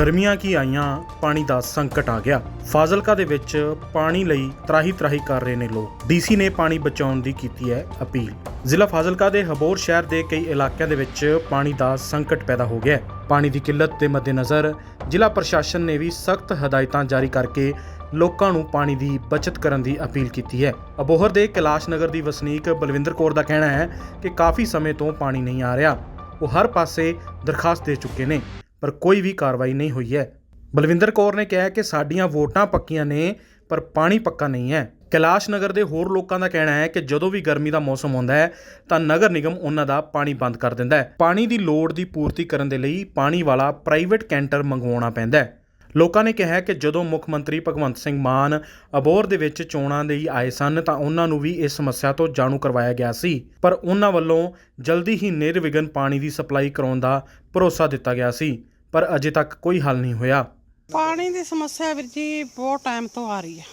ਗਰਮੀਆਂ ਕੀ ਆਈਆਂ, ਪਾਣੀ ਦਾ ਸੰਕਟ ਆ ਗਿਆ। ਫਾਜ਼ਿਲਕਾ ਦੇ ਵਿੱਚ ਪਾਣੀ ਲਈ ਤਰਾਹੀ ਤਰਾਹੀ ਕਰ ਰਹੇ ਨੇ ਲੋਕ। ਡੀਸੀ ਨੇ ਪਾਣੀ ਬਚਾਉਣ ਦੀ ਕੀਤੀ ਹੈ ਅਪੀਲ। ਜ਼ਿਲ੍ਹਾ ਫਾਜ਼ਿਲਕਾ ਦੇ ਹਬੋਰ ਸ਼ਹਿਰ ਦੇ ਕਈ ਇਲਾਕਿਆਂ ਦੇ ਵਿੱਚ ਪਾਣੀ ਦਾ ਸੰਕਟ ਪੈਦਾ ਹੋ ਗਿਆ ਪਾਣੀ ਦੀ ਕਿੱਲਤ ਦੇ ਮੱਦੇਨਜ਼ਰ ਜ਼ਿਲ੍ਹਾ ਪ੍ਰਸ਼ਾਸਨ ਨੇ ਵੀ ਸਖਤ ਹਦਾਇਤਾਂ ਜਾਰੀ ਕਰਕੇ ਲੋਕਾਂ ਨੂੰ ਪਾਣੀ ਦੀ ਬਚਤ ਕਰਨ ਦੀ ਅਪੀਲ ਕੀਤੀ ਹੈ। ਅਬੋਹਰ ਦੇ ਕੈਲਾਸ਼ ਨਗਰ ਦੀ ਵਸਨੀਕ ਬਲਵਿੰਦਰ ਕੌਰ ਦਾ ਕਹਿਣਾ ਹੈ ਕਿ ਕਾਫੀ ਸਮੇਂ ਤੋਂ ਪਾਣੀ ਨਹੀਂ ਆ ਰਿਹਾ। ਉਹ ਹਰ ਪਾਸੇ ਦਰਖਾਸਤ ਦੇ ਚੁੱਕੇ ਨੇ। ਪਰ ਕੋਈ ਵੀ ਕਾਰਵਾਈ ਨਹੀਂ ਹੋਈ ਹੈ। ਬਲਵਿੰਦਰ ਕੌਰ ਨੇ ਕਿਹਾ ਕਿ ਸਾਡੀਆਂ ਵੋਟਾਂ ਪੱਕੀਆਂ ਨੇ, ਪਰ ਪਾਣੀ ਪੱਕਾ ਨਹੀਂ ਹੈ। ਕੈਲਾਸ਼ ਨਗਰ ਦੇ ਹੋਰ ਲੋਕਾਂ ਦਾ ਕਹਿਣਾ ਹੈ ਕਿ ਜਦੋਂ ਵੀ ਗਰਮੀ ਦਾ ਮੌਸਮ ਆਉਂਦਾ ਹੈ, ਤਾਂ ਨਗਰ ਨਿਗਮ ਉਹਨਾਂ ਦਾ ਪਾਣੀ ਬੰਦ ਕਰ ਦਿੰਦਾ ਹੈ। ਪਾਣੀ ਦੀ ਲੋੜ ਦੀ ਪੂਰਤੀ ਕਰਨ ਦੇ ਲਈ ਪਾਣੀ ਵਾਲਾ ਪ੍ਰਾਈਵੇਟ ਕੈਂਟਰ ਮੰਗਵਾਉਣਾ ਪੈਂਦਾ ਹੈ। ਲੋਕਾਂ ਨੇ ਕਿਹਾ ਕਿ ਜਦੋਂ ਮੁੱਖ ਮੰਤਰੀ ਭਗਵੰਤ ਸਿੰਘ ਮਾਨ ਅਬੋਰ ਦੇ ਵਿੱਚ ਚੋਣਾਂ ਲਈ ਆਏ ਸਨ, ਤਾਂ ਉਹਨਾਂ ਨੂੰ ਵੀ ਇਸ ਸਮੱਸਿਆ ਤੋਂ ਜਾਣੂ ਕਰਵਾਇਆ ਗਿਆ ਸੀ। ਪਰ ਉਹਨਾਂ ਵੱਲੋਂ ਜਲਦੀ ਹੀ ਨਿਰਵਿਘਨ ਪਾਣੀ ਦੀ ਸਪਲਾਈ ਕਰਾਉਣ ਦਾ ਭਰੋਸਾ ਦਿੱਤਾ ਗਿਆ ਸੀ। ਪਰ ਅਜੇ ਤੱਕ ਕੋਈ ਹੱਲ ਨਹੀਂ ਹੋਇਆ। ਪਾਣੀ ਦੀ ਸਮੱਸਿਆ ਵੀਰ ਜੀ ਬਹੁਤ ਟਾਈਮ ਤੋਂ ਆ ਰਹੀ ਹੈ।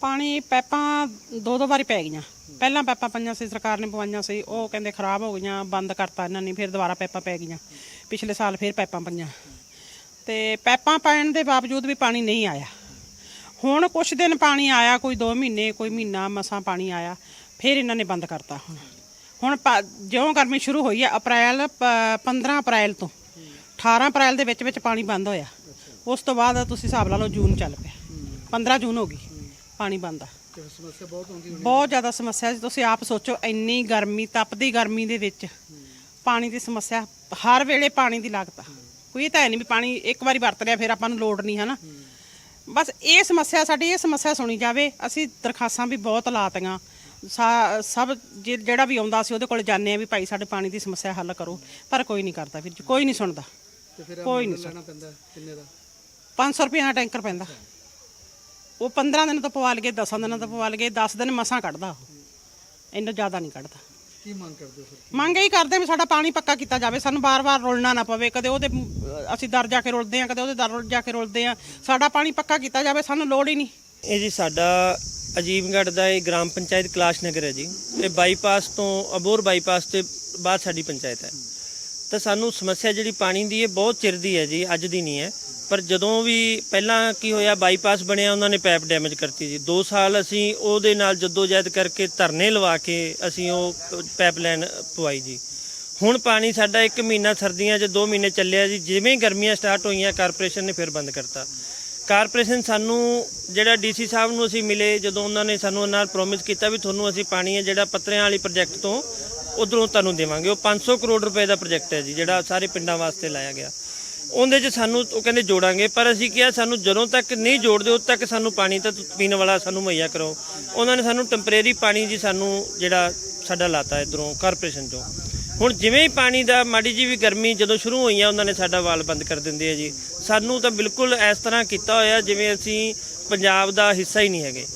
ਪਾਣੀ ਪੈਪਾਂ ਦੋ ਦੋ ਵਾਰੀ ਪੈ ਗਈਆਂ। ਪਹਿਲਾਂ ਪੈਪਾਂ ਪਈਆਂ ਸੀ, ਸਰਕਾਰ ਨੇ ਪਵਾਈਆਂ ਸੀ, ਉਹ ਕਹਿੰਦੇ ਖਰਾਬ ਹੋ ਗਈਆਂ, ਬੰਦ ਕਰਤਾ ਇਹਨਾਂ ਨੇ, ਫਿਰ ਦੁਬਾਰਾ ਪੈਪਾਂ ਪੈ ਗਈਆਂ। ਪਿਛਲੇ ਸਾਲ ਫਿਰ ਪੈਪਾਂ ਪਈਆਂ। ਤੇ ਪੈਪਾਂ ਪੈਣ ਦੇ ਬਾਵਜੂਦ ਵੀ ਪਾਣੀ ਨਹੀਂ ਆਇਆ। ਹੁਣ ਕੁਛ ਦਿਨ ਪਾਣੀ ਆਇਆ, ਕੋਈ 2 ਮਹੀਨੇ, ਕੋਈ ਮਹੀਨਾ ਮਸਾਂ ਪਾਣੀ ਆਇਆ, ਫਿਰ ਇਹਨਾਂ ਨੇ ਬੰਦ ਕਰਤਾ ਹੁਣ। ਹੁਣ ਪਾ- ਜਿਉਂ ਗਰਮੀ ਸ਼ੁਰੂ ਹੋਈ ਹੈ, ਅਪ੍ਰੈਲ ਪ- 15 ਅਪ੍ਰੈਲ ਤੋਂ 18 ਅਪ੍ਰੈਲ ਦੇ ਵਿੱਚ ਵਿੱਚ ਪਾਣੀ ਬੰਦ ਹੋਇਆ। ਉਸ ਤੋਂ ਬਾਅਦ ਤੁਸੀਂ ਹਿਸਾਬ ਲਾ ਲਓ ਜੂਨ ਚੱਲ ਪਿਆ। 15 ਜੂਨ ਹੋ ਗਈ ਪਾਣੀ ਬੰਦ ਆ। ਸਮੱਸਿਆ ਬਹੁਤ ਆਉਂਦੀ ਬਹੁਤ ਜ਼ਿਆਦਾ ਸਮੱਸਿਆ ਜੀ ਤੁਸੀਂ ਆਪ ਸੋਚੋ ਇੰਨੀ ਗਰਮੀ ਤਪਦੀ ਗਰਮੀ ਦੇ ਵਿੱਚ ਪਾਣੀ ਦੀ ਸਮੱਸਿਆ ਹਰ ਵੇਲੇ ਪਾਣੀ ਦੀ ਲਾਗਤ ਆ। ਕੋਈ ਤਾਂ ਹੈ ਨਹੀਂ ਵੀ ਪਾਣੀ ਇੱਕ ਵਾਰੀ ਵਰਤ ਲਿਆ ਫਿਰ ਆਪਾਂ ਨੂੰ ਲੋੜ ਨਹੀਂ ਹਨਾ? ਬਸ ਇਹ ਸਮੱਸਿਆ ਸਾਡੀ ਇਹ ਸਮੱਸਿਆ ਸੁਣੀ ਜਾਵੇ। ਅਸੀਂ ਦਰਖਾਸਤਾਂ ਵੀ ਬਹੁਤ ਲਾਤੀਆਂ। ਸਭ ਜਿਹੜਾ ਵੀ ਆਉਂਦਾ ਸੀ ਉਹਦੇ ਕੋਲ ਜਾਂਦੇ ਆ ਵੀ ਭਾਈ ਸਾਡੇ ਪਾਣੀ ਦੀ ਸਮੱਸਿਆ ਹੱਲ ਕਰੋ। ਪਰ ਕੋਈ ਨਹੀਂ ਕਰਦਾ ਵੀਰ ਜੀ ਕੋਈ ਨਹੀਂ ਸੁਣਦਾ। ਤੇ ਫਿਰ ਕੋਈ ਨਹੀਂ ਲੈਣਾ ਪੈਂਦਾ ਕਿੰਨੇ ਦਾ? 500 ਰੁਪਏ ਦਾ ਟੈਂਕਰ ਪੈਂਦਾ। ਉਹ 15 ਦਿਨ ਤੋਂ ਪਵਾ ਲਗੇ 10 ਦਿਨਾਂ ਤੋਂ ਪਵਾ ਲਗੇ 10 ਦਿਨ ਮਸਾਂ ਕੱਢਦਾ ਉਹ। ਇੰਨਾ ਜ਼ਿਆਦਾ ਨਹੀਂ ਕੱਢਦਾ। ਕੀ ਮੰਗ ਕਰਦੇ ਹੋ ਫਿਰ ਮੰਗ ਇਹੀ ਕਰਦੇ ਵੀ ਸਾਡਾ ਪਾਣੀ ਪੱਕਾ ਕੀਤਾ ਜਾਵੇ। ਸਾਨੂੰ ਬਾਰ-ਬਾਰ ਰੁਲਣਾ ਨਾ ਪਵੇ। ਕਦੇ ਉਹਦੇ ਅਸੀਂ ਦਰ ਜਾ ਕੇ ਰੁਲਦੇ ਆ ਕਦੇ ਉਹਦੇ ਦਰ ਰੁਲ ਜਾ ਕੇ ਰੁਲਦੇ ਆ ਸਾਡਾ ਪਾਣੀ ਪੱਕਾ ਕੀਤਾ ਜਾਵੇ ਸਾਨੂੰ ਲੋੜ ਹੀ ਨਹੀਂ। ਇਹ ਜੀ ਸਾਡਾ ਅਜੀਬਗੜ੍ਹ ਦਾ ਇਹ ਗ੍ਰਾਮ ਪੰਚਾਇਤ ਕਲਾਸ਼ ਨਗਰ ਹੈ ਜੀ। ਇਹ ਬਾਈਪਾਸ ਤੋਂ ਅਬੋਰ ਬਾਈਪਾਸ ਤੇ ਬਾਅਦ ਸਾਡੀ ਪੰਚਾਇਤ ਹੈ। ਤਾਂ ਸਾਨੂੰ ਸਮੱਸਿਆ ਜਿਹੜੀ ਪਾਣੀ ਦੀ ਇਹ ਬਹੁਤ ਚਿਰ ਦੀ ਹੈ ਜੀ, ਅੱਜ ਦੀ ਨਹੀਂ ਹੈ। ਪਰ ਜਦੋਂ ਵੀ ਪਹਿਲਾਂ ਕੀ ਹੋਇਆ ਬਾਈਪਾਸ ਬਣਿਆ, ਉਹਨਾਂ ਨੇ ਪਾਈਪ ਡੈਮੇਜ ਕਰਤੀ ਜੀ। 2 ਸਾਲ ਅਸੀਂ ਉਹਦੇ ਨਾਲ ਜਦੋਜਹਿਦ ਕਰਕੇ ਧਰਨੇ ਲਵਾ ਕੇ ਅਸੀਂ ਉਹ ਪਾਈਪਲਾਈਨ ਪਵਾਈ ਜੀ। ਹੁਣ ਪਾਣੀ ਸਾਡਾ 1 ਮਹੀਨਾ ਸਰਦੀਆਂ 'ਚ 2 ਮਹੀਨੇ ਚੱਲਿਆ ਜੀ। ਜਿਵੇਂ ਗਰਮੀਆਂ ਸਟਾਰਟ ਹੋਈਆਂ ਕਾਰਪੋਰੇਸ਼ਨ ਨੇ ਫਿਰ ਬੰਦ ਕਰਤਾ। ਕਾਰਪੋਰੇਸ਼ਨ ਸਾਨੂੰ ਜਿਹੜਾ ਡੀਸੀ ਸਾਹਿਬ ਨੂੰ ਅਸੀਂ ਮਿਲੇ, ਜਦੋਂ ਉਹਨਾਂ ਨੇ ਸਾਨੂੰ ਨਾਲ ਪ੍ਰੋਮਿਸ ਕੀਤਾ ਵੀ ਤੁਹਾਨੂੰ ਅਸੀਂ ਪਾਣੀ ਹੈ ਜਿਹੜਾ ਪੱਤਰਿਆਂ ਵਾਲੀ ਪ੍ਰੋਜੈਕਟ ਤੋਂ ਉਧਰੋਂ ਤੁਹਾਨੂੰ ਦੇਵਾਂਗੇ। ਉਹ 500 ਕਰੋੜ ਰੁਪਏ ਦਾ ਪ੍ਰੋਜੈਕਟ ਹੈ ਜੀ, ਜਿਹੜਾ ਸਾਰੇ ਪਿੰਡਾਂ ਵਾਸਤੇ ਲਾਇਆ ਗਿਆ। ਉਹਦੇ 'ਚ ਸਾਨੂੰ, ਉਹ ਕਹਿੰਦੇ ਜੋੜਾਂਗੇ, ਪਰ ਅਸੀਂ ਕਿਹਾ ਸਾਨੂੰ ਜਦੋਂ ਤੱਕ ਨਹੀਂ ਜੋੜਦੇ, ਉਦੋਂ ਤੱਕ ਸਾਨੂੰ ਪਾਣੀ ਤਾਂ ਪੀਣ ਵਾਲਾ ਸਾਨੂੰ ਮੁਹੱਈਆ ਕਰੋ। ਉਹਨਾਂ ਨੇ ਸਾਨੂੰ ਟੈਂਪਰੇਰੀ ਪਾਣੀ ਜੀ ਸਾਨੂੰ ਜਿਹੜਾ ਸਾਡਾ ਲਾਤਾ ਇਧਰੋਂ ਕਾਰਪੋਰੇਸ਼ਨ ਚੋਂ। ਹੁਣ ਜਿਵੇਂ ਹੀ ਪਾਣੀ ਦਾ, ਮਾੜੀ ਜੀ ਵੀ ਗਰਮੀ ਜਦੋਂ ਸ਼ੁਰੂ ਹੋਈਆਂ, ਉਹਨਾਂ ਨੇ ਸਾਡਾ ਵਾਲ ਬੰਦ ਕਰ ਦਿੰਦੇ ਆ ਜੀ। ਸਾਨੂੰ ਤਾਂ ਬਿਲਕੁਲ ਇਸ ਤਰ੍ਹਾਂ ਕੀਤਾ ਹੋਇਆ ਜਿਵੇਂ ਅਸੀਂ ਪੰਜਾਬ ਦਾ ਹਿੱਸਾ ਹੀ ਨਹੀਂ ਹੈਗੇ।